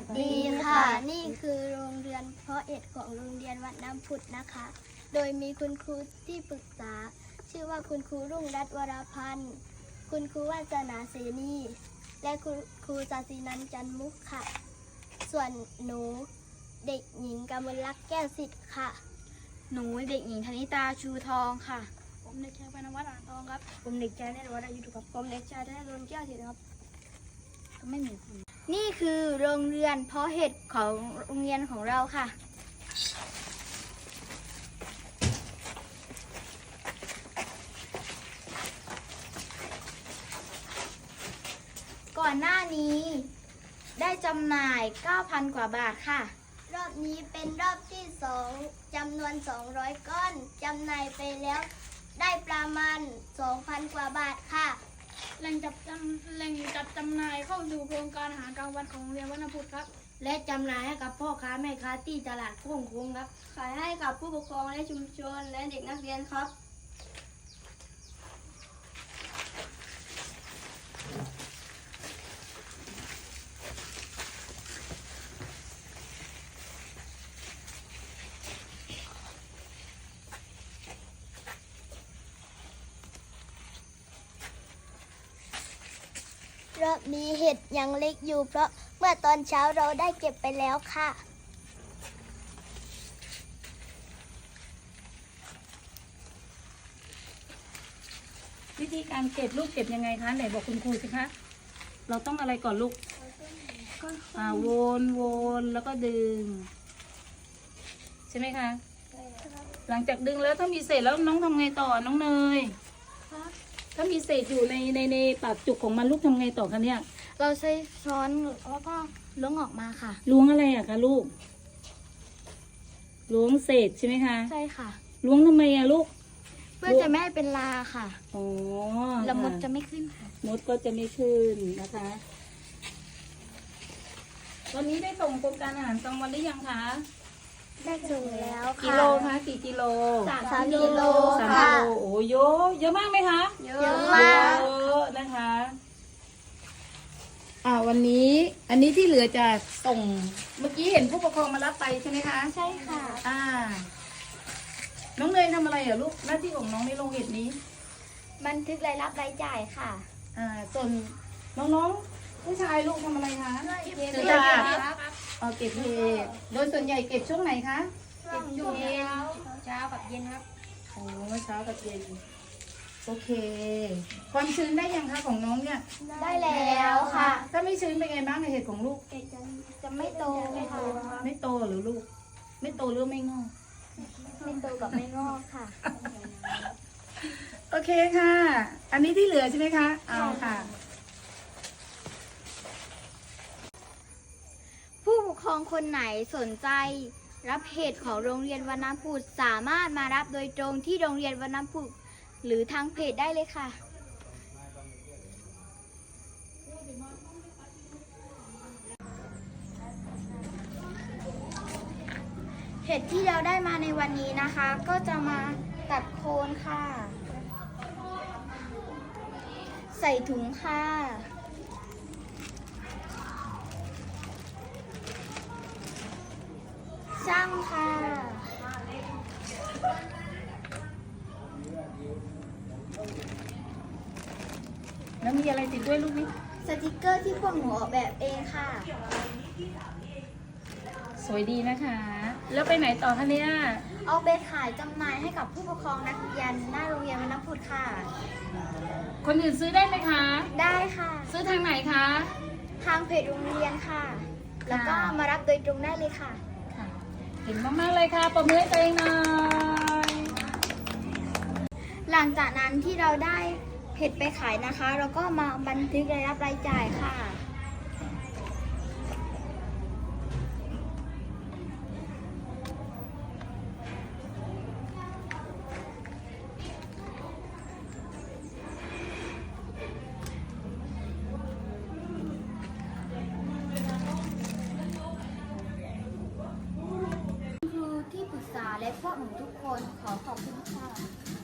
สดีค่ะ นี่คือโรงเรียนเพาะเอ็ดของโรงเรียนวัดน้ำพุดนะคะ โดยมีคุณครูที่ปรึกษา ชื่อว่าคุณครูรุ่งรัตน์วรพันธ์ คุณครูวาสนาเสนีและคุณครูศาสินันจันมุกค่ะ ส่วนหนูเด็กหญิงกมลลักษ์แก้วสิทธิ์ค่ะ หนูเด็กหญิงธนิตาชูทองค่ะ ผมเด็กชายปนวัฒน์อ่างทองครับ ผมเด็กชายแนนวัฒน์อายุถูกครับ ผมเด็กชายธนดลแก้วสิทธิ์ครับ ไม่มีคุณนี่คือโรงเรียนเพาะเห็ดของโรงเรียนของเราค่ะ ก่อนหน้านี้ได้จำหน่าย 9,000 กว่าบาทค่ะ รอบนี้เป็นรอบที่สองจำนวน 200 ก้อนจำหน่ายไปแล้วได้ประมาณ 2,000 กว่าบาทค่ะ แหล่งจับจำแหล่งจัดจำหน่ายเข้าสู่โครงการอาหารกลางวันของโรงเรียนวัฒนพุทธครับ และจำหน่ายให้กับพ่อค้าแม่ค้าที่ตลาดโค้งคุ้งครับ ขายให้กับผู้ปกครองและชุมชนและเด็กนักเรียนครับ รอบนี้เห็ดยังเล็กอยู่ เพราะเมื่อตอนเช้าเราได้เก็บไปแล้วค่ะ วิธีการเก็บลูกเก็บยังไงคะไหนบอกคุณครูสิคะเราต้องอะไรก่อนลูกอ่าวนวนแล้วก็ดึง ใช่ไหมคะ หลังจากดึงแล้วถ้ามีเศษแล้วน้องทำไงต่อน้องเนย ถ้ามีเศษอยู่ในในในปากจุกของมันลูกทำไงต่อคะเนี่ยเราใช้ช้อนแล้วก็ล้วงออกมาค่ะ ล้วงอะไรอะคะลูกล้วงเศษใช่ไหมคะใช่ค่ะ ล้วงทำไมอะลูกเพื่อจะไม่ให้เป็นลาค่ะอ๋อแล้วมดค่จะไม่ขึ้นค่ะ มดก็จะไม่ขึ้นนะคะ ตอนนี้ได้ส่งโครงการอาหารกลางวันหรือยังคะ ได้ส่งแล้วกิค่ะโลคะกี่กิโลสามกิโลสามค่ะ กิโลโอ้เยอะเยอะมากไหมคะเยอะมาก เยอะนะคะ อ่าวันนี้อันนี้ที่เหลือจะส่งเมื่อกี้เห็นผู้ปกครองมารับไปใช่ไหมคะใช่ค่ะ อ่า น้องเนยทำอะไรเหรอลูกหน้าที่ของน้องในโรงเห็ดนี้ บันทึกรายรับรายจ่ายค่ะ อ่าส่วนน้องๆผู้ชายลูกทำอะไรคะ เก็บเก็บเห็ดเห็ดครับ เอาเก็บเห็ดโดยส่วนใหญ่เก็บช่วงไหนคะช่วงเย็นเช้ากับเย็นครับโอ้เช้ากับเย็นโอเค ความชื้นได้ยังคะของน้องเนี่ย ได้แล้วค่ะ ถ้าไม่ชื้นเป็นไงบ้างในเห็ดของลูกเห็ดจะจะไม่โตค่ะ ไม่โตหรือลูก ไม่โตหรือไม่งอก ไม่โตกับไม่งอกค่ะ โอเคค่ะ อันนี้ที่เหลือใช่ไหมคะ เอาค่ะ ผู้ปกค รองคนไหนสนใจ รับเห็ดของโรงเรียนวันน้ำพุดสามารถมารับโดยตรงที่โรงเรียนวันน้ำพุดหรือทางเพจได้เลยค่ะ เห็ดที่เราได้มาในวันนี้นะคะ ก็จะมาตัดโคนค่ะ ใส่ถุงค่ะ ช่างค่ะ แล้วมีอะไรติดด้วยลูกนี่สติกเกอร์ที่พวกหนูออกแบบเองค่ะ สวยดีนะคะ แล้วไปไหนต่อคะเนี่ย เอาไปขายจำหน่ายให้กับผู้ปกครองนักเรียนหน้าโรงเรียนวรรณพุทธค่ะ คนอื่นซื้อได้ไหมคะ ได้ค่ะ ซื้อทางไหนคะ ทางเพจโรงเรียนค่ะ แล้วก็มารับโดยตรงได้เลยค่ะค่ะเก่งมากๆเลยค่ะประมือให้ตัวเองหน่อย หลังจากนั้นที่เราได้เห็ดไปขายนะคะ เราก็มาบันทึกรายรับรายจ่ายค่ะ พวกหนูทุกคนขอขอบคุณค่ะ